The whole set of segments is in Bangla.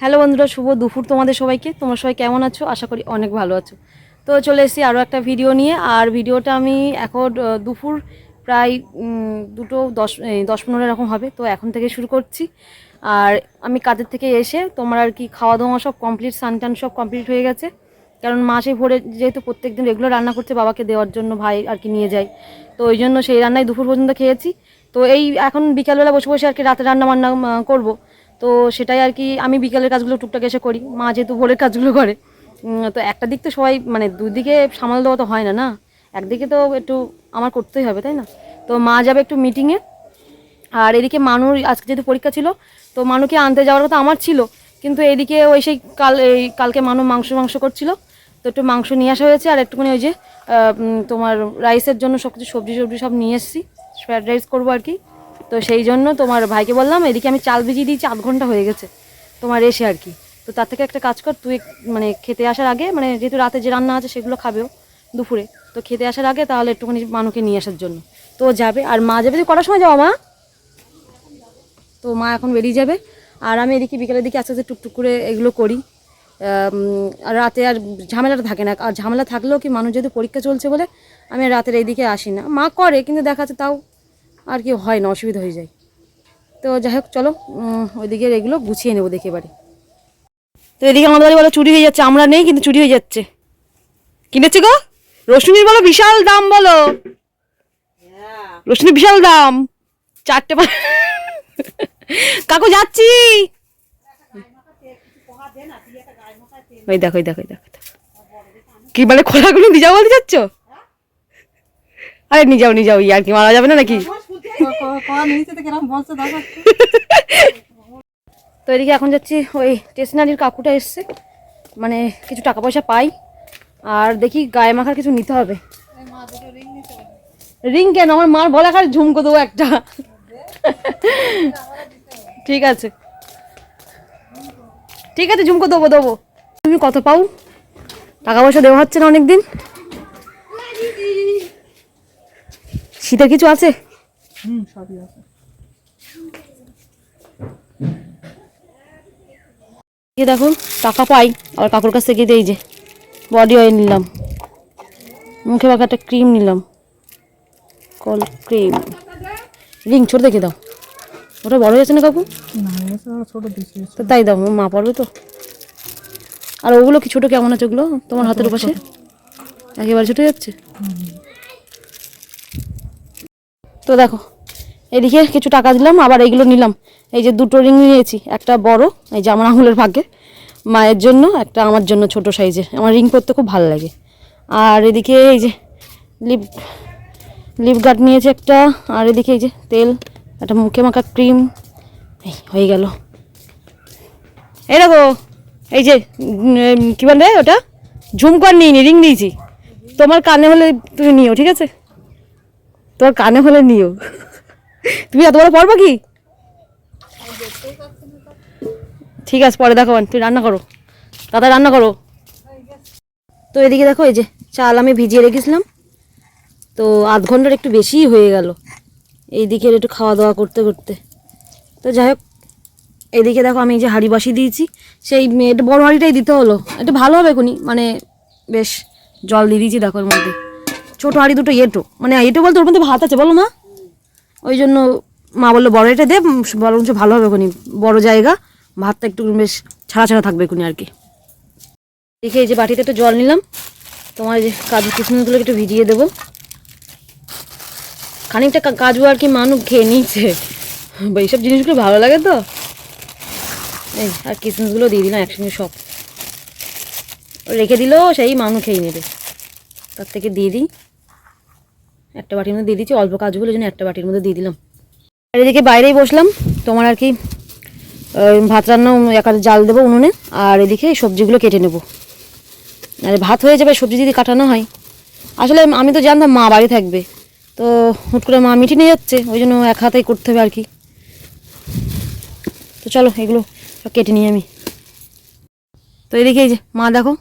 হ্যালো বন্ধুরা, শুভ দুপুর তোমাদের সবাইকে। তোমরা সবাই কেমন আছো? আশা করি অনেক ভালো আছো। তো চলে এসেছি আরও একটা ভিডিও নিয়ে। আর ভিডিওটা আমি এখন দুপুর প্রায় দুটো দশ দশ পনেরো এরকম হবে। তো এখন থেকে শুরু করছি। আর আমি কাজের থেকে এসে তোমার আর কি খাওয়া দাওয়া সব কমপ্লিট টান সব কমপ্লিট হয়ে গেছে। কারণ মাসে ভোরে যেহেতু প্রত্যেকদিন রেগুলার রান্না করছে, বাবাকে দেওয়ার জন্য ভাই আর কি নিয়ে যায়। তো ওই জন্য সেই রান্নাই দুপুর পর্যন্ত খেয়েছি। তো এই এখন বিকালবেলা বসে বসে আর কি রাতে রান্না বান্না করব। তো সেটাই আর কি আমি বিকালের কাজগুলো টুকটাক এসে করি। মা যেহেতু ভোরের কাজগুলো করে তো একটা দিক তো সবাই মানে দুদিকে সামাল দেওয়া তো হয় না না। একদিকে তো একটু আমার করতেই হবে, তাই না? তো মা যাবে একটু মিটিংয়ে আর এদিকে মানুর আজকে যেহেতু পরীক্ষা ছিল, তো মানুকে আনতে যাওয়ার কথা আমার ছিল। কিন্তু এদিকে ওই সেই কাল, এই কালকে মানু মাংস মাংস করছিল। তো একটু মাংস নিয়ে আসা হয়েছে আর একটুখানি ওই যে তোমার রাইসের জন্য সব কিছু সবজি সবজি সব নিয়ে এসেছি। ফ্রায়েড রাইস করব আর কি। তো সেই জন্য তোমার ভাইকে বললাম, এদিকে আমি চাল ভিজিয়ে দিয়েছি, আধ ঘণ্টা হয়ে গেছে তোমার এসে আর কি। তো তার থেকে একটা কাজ কর, তুই মানে খেতে আসার আগে মানে যেহেতু রাতে যে রান্না আছে সেগুলো খাবেও দুপুরে। তো খেতে আসার আগে তাহলে একটুখানি মানুকে নিয়ে আসার জন্য। তো যাবে, আর মা যাবে, তুই কটার সময় যাও মা? তো মা এখন বেরিয়ে যাবে, আর আমি এদিকে বিকেলের দিকে আস্তে আস্তে টুকটুক করে এগুলো করি। আর রাতে আর ঝামেলাটা থাকে না, আর ঝামেলা থাকলেও কি মানুষ যেহেতু পরীক্ষা চলছে বলে আমি রাতের এইদিকে আসি না। মা করে, কিন্তু দেখা যাচ্ছে তাও আর কি হয় না, অসুবিধা হয়ে যায়। তো যাই হোক, চলো ওইদিকে এগুলো গুছিয়ে নেব দেখে এবারে তো এদিকে আমাদের বাড়ি বলো চুরি হয়ে যাচ্ছে, আমরা নেই কিন্তু চুরি হয়ে যাচ্ছে। কিনেছে গো? রশ্মির বলো বিশাল দাম বলো। রশ্মির বিশাল দাম। চারটে কাকু, যাচ্ছি। ওই দেখো ওই দেখো দেখো। কি মানে খোলাগুলো নিয়ে যাও বলতে যাচ্ছ? আরে নিয়ে যাও যাও আর কি, মারা যাবে না নাকি? তো এদিকে এখন যাচ্ছি ওই স্টেশনারির কাকুটা এসছে। মানে কিছু টাকা পয়সা পাই। আর দেখি গায়ে মাখার কিছু নিতে হবে। রিং কেন? আমার মার বলা খালি ঝুমকো দেবো একটা। ঠিক আছে। ঠিক আছে ঝুমকো দেবো দেবো। তুমি কত পাও? টাকা পয়সা দেওয়া হচ্ছে না অনেকদিন? শীতের কিছু আছে? এই দেখো টাকা পাই আর কাকুর কাছ থেকে এই যে বডি অয়েল নিলাম। মুখে মাখা একটা ক্রিম নিলাম। কল ক্রিম রিং ছোট দেখে দাও। ওটা বড় হয়েছে না কাকু? তো তাই দাও মা পারবে তো। আর ওগুলো কি ছোট কেমন আছে ওগুলো? তোমার হাতের পাশে? একেবারে ছোট যাচ্ছে? তো দেখো, এদিকে কিছু টাকা দিলাম, আবার এইগুলো নিলাম। এই যে দুটো রিং নিয়েছি, একটা বড়, এই যে আমার আঙুলের ভাগ্যে, মায়ের জন্য, একটা আমার জন্য ছোট সাইজের। আমার রিং করতে খুব ভালো লাগে। আর এদিকে এই যে লিপ লিপ গার্ড নিয়েছি একটা, আর এদিকে এই যে তেল, একটা মুখে মাখা ক্রিম এই হয়ে গেল। এই দেখো, এই যে কী বলে ওটা? ঝুমকর নিয়ে নি রিং নিয়েছি। তোমার কানে হলে তুমি নিও, ঠিক আছে? তোমার কানে হলে নিও। তুমি এত বড় পড়ব কি? ঠিক আছে, পরে দেখো, তুমি রান্না করো। দাদা, রান্না করো। তো এদিকে দেখো, এই যে চাল আমি ভিজিয়ে রেখেছিলাম। তো আধ ঘণ্টার একটু বেশিই হয়ে গেল। এইদিকে একটু খাওয়া দাওয়া করতে করতে। তো যাই হোক এদিকে দেখো, আমি যে হাঁড়ি বাসি দিয়েছি। সেই এটা বড় হাঁড়িটাই দিতে হলো। এটা ভালো হবে কোনি মানে বেশ জল দিয়ে দিয়েছি, দেখো মধ্যে। ছোটো হাঁড়ি দুটো এটো। মানে এটো বলতে ওর মধ্যে ভাত আছে, বলো মা। ওই জন্য মা বলল, বড় এটা দে বরঞ্চ ভালো হবে কোনি বড় জায়গা, ভাতটা একটু বেশ ছাড়া ছাড়া থাকবে কোনি আর কি। দেখে এই যে বাটিতে একটু জল নিলাম। তোমার যে কাজু কিশমিশগুলো একটু ভিজিয়ে দেবো। খানিকটা কাজু আর কি মানুষ খেয়ে নিয়েছে। বা এইসব জিনিসগুলো ভালো লাগে তো। এই, আর কিশমিশগুলো দিয়ে দিলাম একসঙ্গে সব। রেখে দিলেও সেই মানুষ খেয়ে নেবে। তার থেকে দিয়ে দিই। একটা বাটির মধ্যে দিয়ে দিচ্ছি অল্প কাজগুলো জন্য একটা বাটির মধ্যে দিয়ে দিলাম। আর এদিকে বাইরেই বসলাম, তোমার আর কি ভাত রান্না একাতে জাল দেবো উনুনে, আর এদিকে সবজিগুলো কেটে নেব। আর ভাত হয়ে যাবে, সবজি যদি কাটানো হয়। আসলে আমি তো জানতাম মা বাড়ি থাকবে, তো হুট করে মা মিটিয়ে নিয়ে যাচ্ছে, ওই জন্য এক হাতেই করতে হবে আর কি। তো চলো, এগুলো কেটে নিই আমি। তো এদিকে যে, মা দেখো,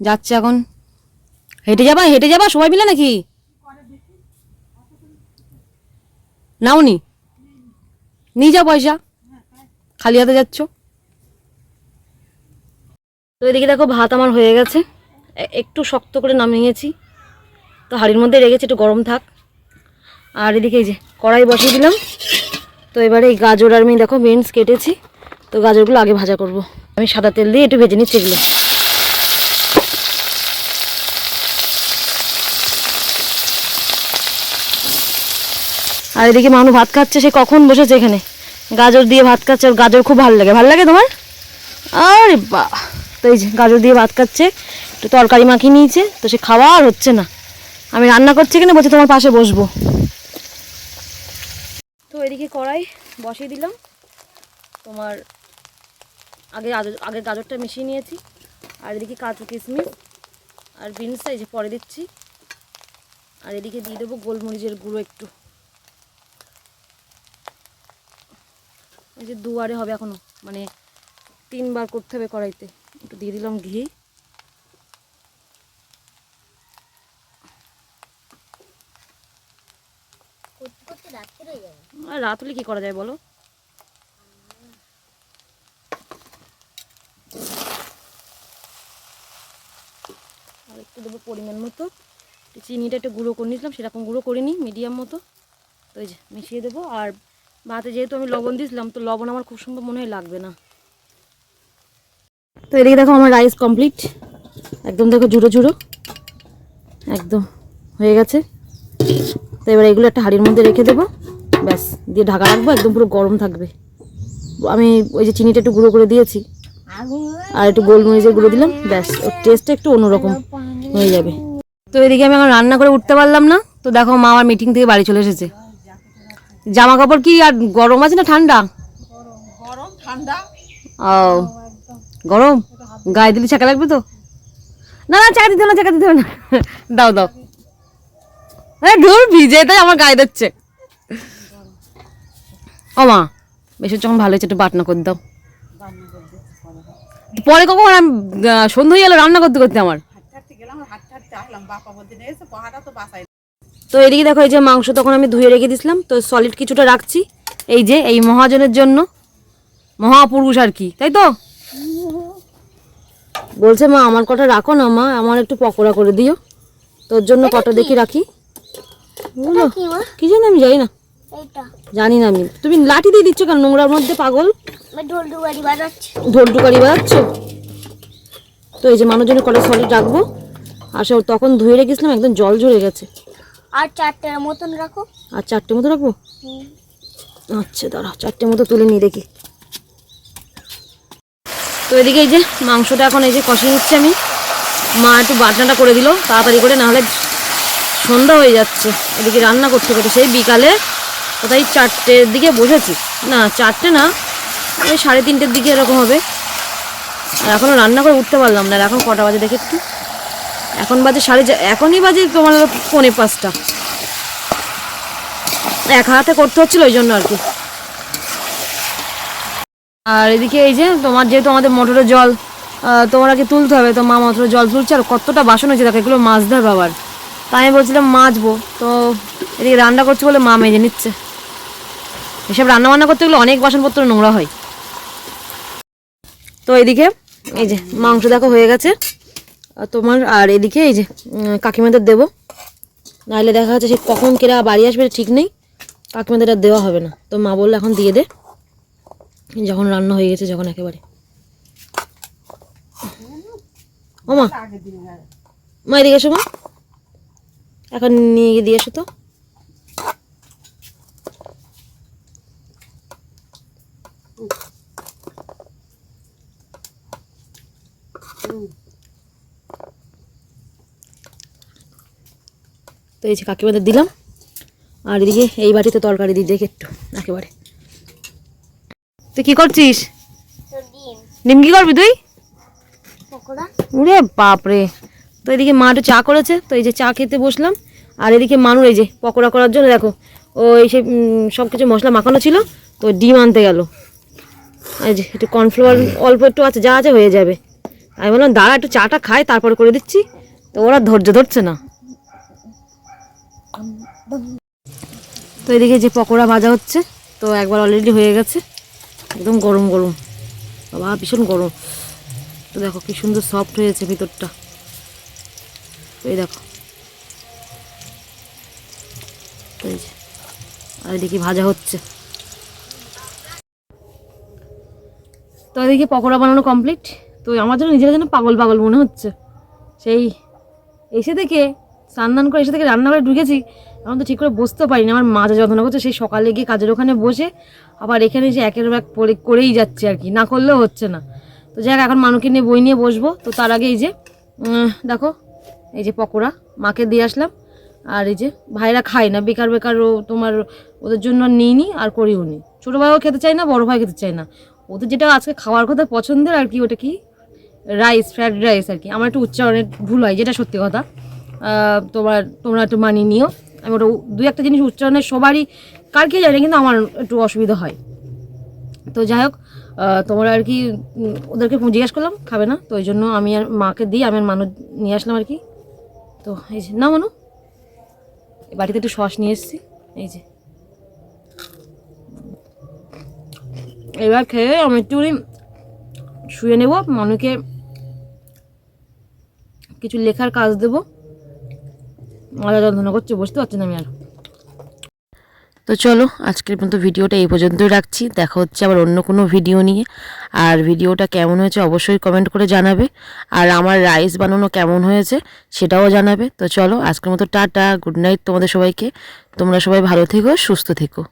যাচ্ছে এখন। হেঁটে যাবা হেঁটে যাবা, সবাই মিলে নাকি? নাওনি, নিয়ে যাও পয়সা। খালি হাতে যাচ্ছ। তো এদিকে দেখো ভাত আমার হয়ে গেছে। একটু শক্ত করে নামিয়েছি। তো হাঁড়ির মধ্যে রেখেছি, একটু গরম থাক। আর এদিকে এই যে কড়াই বসিয়ে দিলাম। তো এবারে এই গাজর আর আমি দেখো বিনস কেটেছি। তো গাজরগুলো আগে ভাজা করব। আমি সাদা তেল দিয়ে একটু ভেজে নিচ্ছি এগুলো। আর এদিকে মানু ভাত খাচ্ছে, সে কখন বসেছে এখানে? গাজর দিয়ে ভাত খাচ্ছে ওর গাজর খুব ভালো লাগে। ভালো লাগে তোমার? আরে বা, তো এই যে গাজর দিয়ে ভাত খাচ্ছে, একটু তরকারি মাখিয়ে নিয়েছে, তো সে খাওয়া আর হচ্ছে না। আমি রান্না করছি এখানে, বলছে তোমার পাশে বসবো। তো এদিকে কড়াই বসিয়ে দিলাম। তোমার আগে আগে গাজরটা মিশিয়ে নিয়েছি। আর এদিকে কাজু কিশমিশ আর বিনসটা এই যে পরে দিচ্ছি। আর এদিকে দিয়ে দেবো গোলমরিচের গুঁড়ো একটু। এই যে দুয়ারে হবে এখনও মানে তিনবার করতে হবে কড়াইতে। একটু দিয়ে দিলাম ঘি। রাত হলে কি করা যায় বলো? আর একটু দেবো পরিমাণ মতো। চিনিটা একটু গুঁড়ো করে নিয়েছিলাম সেরকম গুঁড়ো করিনি মিডিয়াম মতো। তো এই যে মিশিয়ে দেবো। আর ভাতে যেহেতু আমি লবণ দিয়েছিলাম তো লবণ আমার খুব সুন্দর মনে হয় লাগবে না। তো এদিকে দেখো আমার রাইস কমপ্লিট একদম দেখো জুড়ো জুড়ো একদম হয়ে গেছে। তো এবার এগুলো একটা হাঁড়ির মধ্যে রেখে দেবো। ব্যাস, দিয়ে ঢাকা রাখব, একদম পুরো গরম থাকবে। আমি ওই যে চিনিটা একটু গুঁড়ো করে দিয়েছি। আর একটু গোলমরিচের গুঁড়ো দিলাম, ব্যাস, ওর টেস্টটা একটু অন্যরকম হয়ে যাবে। তো এদিকে আমি আমার রান্না করে উঠতে পারলাম না। তো দেখো মা আমার মিটিং থেকে বাড়ি চলে এসেছে। জামা কাপড় কি আর গরম আছে না ঠান্ডা? গরম ঠান্ডা। ও গরম? গায়ে দিলে চাকা লাগবে তো? না না চাকা দিতে হবে না চাকা দিতে না। দাও দাও। হ্যাঁ ধুর ভিজে তাই আমার গায়ে দিচ্ছে। ও মা বেশ যখন ভালো হয়েছে একটু বাটনা করে দাও। পরে কখন আমি সন্ধ্যা হয়ে গেলো রান্না করতে করতে আমার। হাঁটতে গেলাম হাঁটতে হাঁটতে আসলাম। বাপা বলতে এসে পাহাড়া তো বাসায় তো এদিকে দেখো এই যে মাংস তখন আমি ধুয়ে রেখে দিয়েছিলাম তো সলিড কিছুটা রাখছি। এই যে এই মহাজনের জন্য। মহাপুরুষ আর কি তাই তো? বলছে মা আমার কটা রাখো না মা আমার একটু পকোড়া করে দিও। তোর জন্য কটা দেখি রাখি। কি জানি আমি জানি না। জানি না আমি। তুমি লাঠি দিয়ে দিচ্ছ কেন? নোংরার মধ্যে পাগল? আমি ঢোলটু বাড়ি বাজাচ্ছি। ঢোলটু গাড়ি বাজাচ্ছ? তো এই যে মানুষজনের কটা সলিড রাখব। আর সে তখন ধুয়ে রেখেছিলাম একদম জল ঝরে গেছে। আর চারটের মতন রাখো। আর চারটে মতো রাখব? আচ্ছা দাঁড়া চারটে মতো তুলে নিয়ে দেখি। তো এদিকে এই যে মাংসটা এখন এই যে কষিয়ে নিচ্ছি আমি। মা একটু বাটনাটা করে দিল তাড়াতাড়ি করে নাহলে সন্ধ্যা হয়ে যাচ্ছে। এদিকে রান্না করতে করতে সেই বিকালে কোথায় চারটের দিকে বসেছি। না চারটে না ওই সাড়ে তিনটের দিকে এরকম হবে। আর এখনও রান্না করে উঠতে পারলাম না এখন কটা বাজে দেখে একটু এখন বাজে সাড়ে এখনই বাজে তোমার হলো পাঁচটা। এক হাতে করতে হচ্ছিল ওই জন্য আর কি। আর এদিকে এই যে তোমার যেহেতু আমাদের মোটরের জল তোমার আগে তুলতে হবে, তো মা মোটরের জল তুলছে আর কতটা বাসন হয়েছে দেখো, এগুলো মাছ দেয় বাবার। তাই আমি বলছিলাম মাজবো, তো এদিকে রান্না করছে বলে মা মেজে নিচ্ছে। এসব রান্না বান্না করতে গেলে অনেক বাসনপত্র নোংরা হয়। তো এদিকে এই যে মাংস দেখো হয়ে গেছে। তোমার, আর এদিকে এই যে কাকিমাদের দেবো। নাহলে দেখা যাচ্ছে সে কখন কেরা বাড়ি আসবে ঠিক নেই। কাকিমাদের আর দেওয়া হবে না। তো মা বলল, এখন দিয়ে দে। যখন রান্না হয়ে গেছে, যখন একেবারে। ও মা মা, এদিকে এসো মা। এখন নিয়ে গিয়ে দিয়ে এসো তো। তো এই যে কাকিমাদের দিলাম। আর এদিকে এই বাটিতে তরকারি দিই দেখে একটু একেবারে। তুই কি করছিস? তো ডিম কি করবি তুই? উরে বাপরে। তো এদিকে মা একটু চা করেছে তো এই যে চা খেতে বসলাম। আর এদিকে মানুষ এই যে পকোড়া করার জন্য দেখো ওই সে সব কিছু মশলা মাখানো ছিল তো ডিম আনতে গেল। এই যে একটু কর্নফ্লাওয়ার অল্প একটু আছে যা আছে হয়ে যাবে। আমি বললাম দাঁড়া একটু চাটা খাই তারপর করে দিচ্ছি। তো ওরা ধৈর্য ধরছে না। তো এদিকে যে পকোড়া ভাজা হচ্ছে, তো একবার অলরেডি হয়ে গেছে। একদম গরম গরম। বাবা, ভীষণ গরম। তো দেখো কি সুন্দর সফট হয়েছে ভিতরটা। এই দেখো। এই আর এদিকে ভাজা হচ্ছে। তো এদিকে পকোড়া বানানো কমপ্লিট তো আমার জন্য নিজের জন্য পাগল পাগল মনে হচ্ছে। সেই, এসে থেকে স্নান দান করে এসে থেকে রান্নাঘরে ঢুকেছি, এখন তো ঠিক করে বসতে পারিনি। আমার মাঝে যত্ন করছে সেই সকালে গিয়ে কাজের ওখানে বসে আবার এখানে যে একের এক পরে করেই যাচ্ছে আর কি। না করলেও হচ্ছে না। তো যাই এখন মানুষকে নিয়ে বই নিয়ে বসবো। তো তার আগে এই যে দেখো, এই যে পকোড়া, মাকে দিয়ে আসলাম। আর এই যে ভাইরা খায় না, বেকার বেকার তোমার ওদের জন্য নিইনি আর করিও নি। ছোটো ভাইও খেতে চায় না, বড় ভাই খেতে চায় না। ওদের যেটা আজকে খাওয়ার কথা পছন্দের আর কি, ওটা কি? রাইস ফ্রাইড রাইস আর কি। আমার একটু উচ্চারণের ভুল হয়, যেটা সত্যি কথা। তোমার, তোমরা একটু মানিয়ে নিও। আমি ওটা দু একটা জিনিস উচ্চারণের সবারই কার কে জানে, কিন্তু আমার একটু অসুবিধা হয়। তো যাই হোক তোমরা আর কি ওদেরকে জিজ্ঞেস করলাম, খাবে না, তো ওই জন্য আমি আর মাকে দিই, আমি আর মানুষ নিয়ে আসলাম আর কি। তো এই যে না মানু। বাড়িতে একটু সস নিয়ে এসেছি, এই যে। এবার খেয়ে আমি একটু শুয়ে নেব, মানুকে কিছু লেখার কাজ দেবো। মাথা যন্ত্রণা করছে, বুঝতে পারছি না আমি আর। তো চলো, আজকের মতো ভিডিওটা এই পর্যন্তই রাখছি। দেখা হচ্ছে আবার অন্য কোনো ভিডিও নিয়ে। আর ভিডিওটা কেমন হয়েছে অবশ্যই কমেন্ট করে জানাবে। আর আমার রাইস বানানো কেমন হয়েছে সেটাও জানাবে। তো চলো, আজকের মতো টাটা গুড নাইট তোমাদের সবাইকে। তোমরা সবাই ভালো থেকো, সুস্থ থেকো।